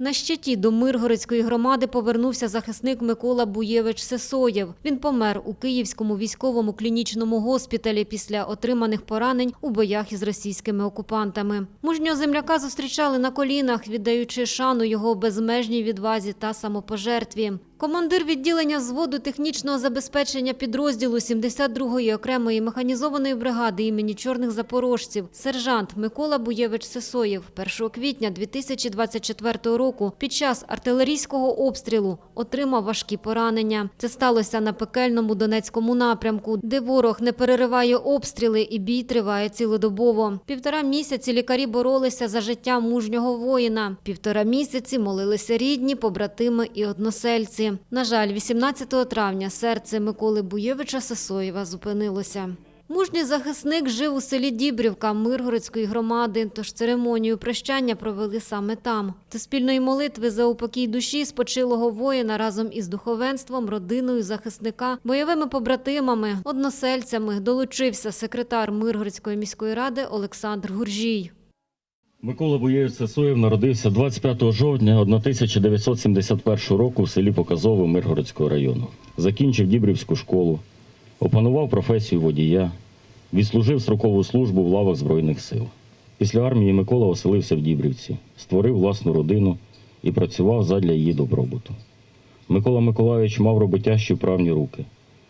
На щиті до Миргородської громади повернувся захисник Микола Буєвич Сесоєв. Він помер у Київському військовому клінічному госпіталі після отриманих поранень у боях із російськими окупантами. Мужнього земляка зустрічали на колінах, віддаючи шану його безмежній відвазі та самопожертві. Командир відділення взводу технічного забезпечення підрозділу 72-ї окремої механізованої бригади імені чорних запорожців, сержант Микола Буєвич Сесоєв 1 квітня 2024 року під час артилерійського обстрілу отримав важкі поранення. Це сталося на пекельному Донецькому напрямку, де ворог не перериває обстріли і бій триває цілодобово. Півтора місяці лікарі боролися за життя мужнього воїна. Півтора місяці молилися рідні, побратими і односельці. На жаль, 18 травня серце Миколи Буєвича Сесоєва зупинилося. Мужній захисник жив у селі Дібрівка Миргородської громади, тож церемонію прощання провели саме там. До спільної молитви за упокій душі спочилого воїна разом із духовенством, родиною захисника, бойовими побратимами, односельцями долучився секретар Миргородської міської ради Олександр Гуржій. Микола Буєвич Сесоєв народився 25 жовтня 1971 року в селі Показове Миргородського району. Закінчив Дібрівську школу, опанував професію водія, відслужив строкову службу в лавах Збройних сил. Після армії Микола оселився в Дібрівці, створив власну родину і працював задля її добробуту. Микола Миколайович мав роботящі вправні руки,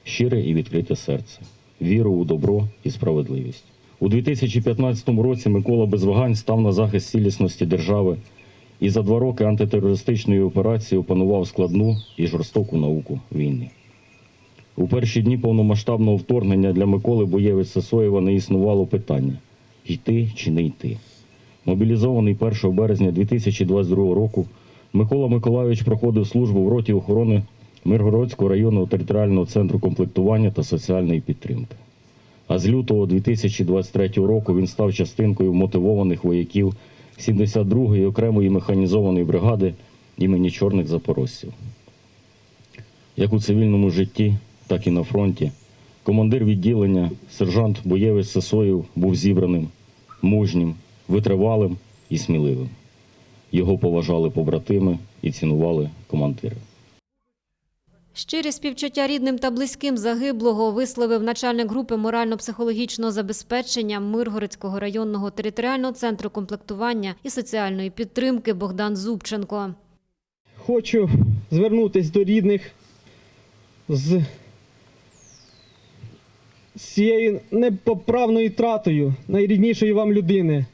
щире і відкрите серце, віру у добро і справедливість. У 2015 році Микола без вагань став на захист цілісності держави і за два роки антитерористичної операції опанував складну і жорстоку науку війни. У перші дні повномасштабного вторгнення для Миколи Боєвич Сесоєва не існувало питання йти чи не йти. Мобілізований 1 березня 2022 року, Микола Миколайович проходив службу в роті охорони Миргородського районного територіального центру комплектування та соціальної підтримки. А з лютого 2023 року він став частинкою мотивованих вояків 72-ї окремої механізованої бригади імені Чорних Запорожців. Як у цивільному житті, так і на фронті, командир відділення, сержант Боєвич Сесоєв був зібраним, мужнім, витривалим і сміливим. Його поважали побратими і цінували командири. Щирі співчуття рідним та близьким загиблого висловив начальник групи морально-психологічного забезпечення Миргородського районного територіального центру комплектування і соціальної підтримки Богдан Зубченко. Хочу звернутися до рідних з цією непоправною тратою найріднішої вам людини.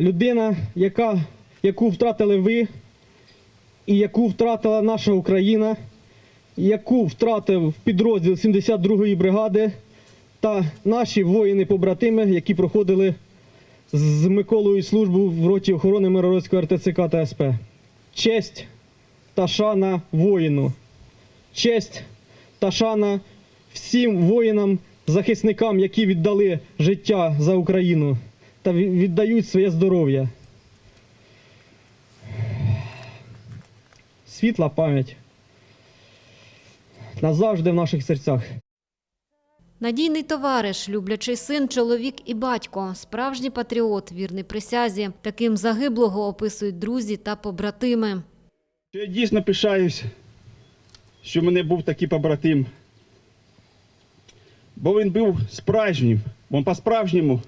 Людина, яка, яку втратили ви, і яку втратила наша Україна, яку втратив підрозділ 72-ї бригади та наші воїни-побратими, які проходили з Миколою службу в роті охорони Миргородського РТЦК та СП. Честь та шана воїну. Честь та шана всім воїнам, захисникам, які віддали життя за Україну та віддають своє здоров'я. Світла пам'ять. Назавжди в наших серцях. Надійний товариш, люблячий син, чоловік і батько, справжній патріот, вірний присязі. Таким загиблого описують друзі та побратими. Я дійсно пишаюсь, що в мене був такий побратим. Бо він був справжнім, він по-справжньому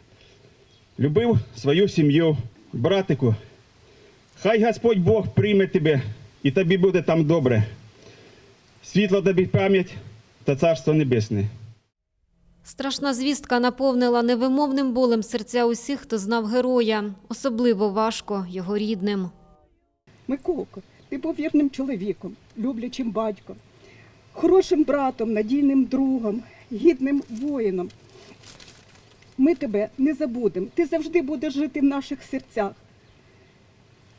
любив свою сім'ю, братику. Хай Господь Бог прийме тебе і тобі буде там добре. Світла тобі пам'ять та царство небесне. Страшна звістка наповнила невимовним болем серця усіх, хто знав героя. Особливо важко його рідним. Миколко, ти був вірним чоловіком, люблячим батьком, хорошим братом, надійним другом, гідним воїном. Ми тебе не забудемо. Ти завжди будеш жити в наших серцях.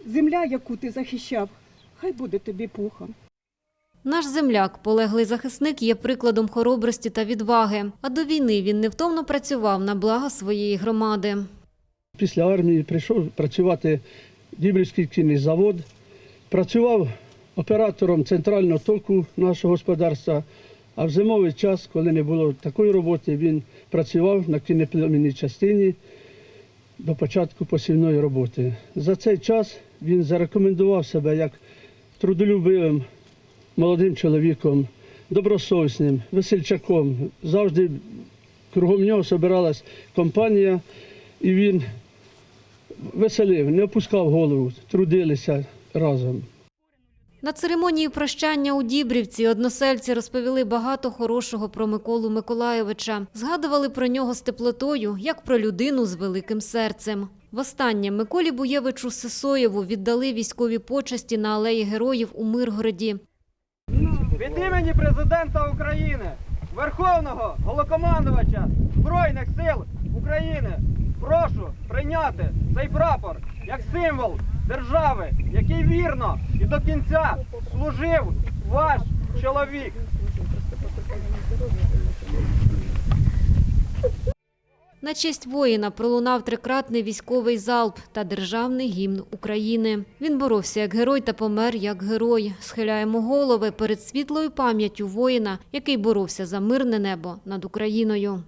Земля, яку ти захищав, хай буде тобі пухом. Наш земляк, полеглий захисник, є прикладом хоробрості та відваги. А до війни він невтомно працював на благо своєї громади. Після армії прийшов працювати Дібрівський кінний завод, працював оператором центрального толку нашого господарства, а в зимовий час, коли не було такої роботи, він працював на кінеплемінній частині до початку посівної роботи. За цей час Він зарекомендував себе як трудолюбивим молодим чоловіком, добросовісним, весельчаком. Завжди кругом нього збиралась компанія, і він веселив, не опускав голову, трудилися разом. На церемонії прощання у Дібрівці односельці розповіли багато хорошого про Миколу Миколайовича. Згадували про нього з теплотою, як про людину з великим серцем. Востаннє Миколі Буєвичу Сисоєву віддали військові почесті на алеї героїв у Миргороді. Від імені президента України, Верховного Голокомандувача Збройних сил України прошу прийняти цей прапор як символ держави, який вірно і до кінця служив ваш чоловік. На честь воїна пролунав трикратний військовий залп та державний гімн України. Він боровся як герой та помер як герой. Схиляємо голови перед світлою пам'яттю воїна, який боровся за мирне небо над Україною.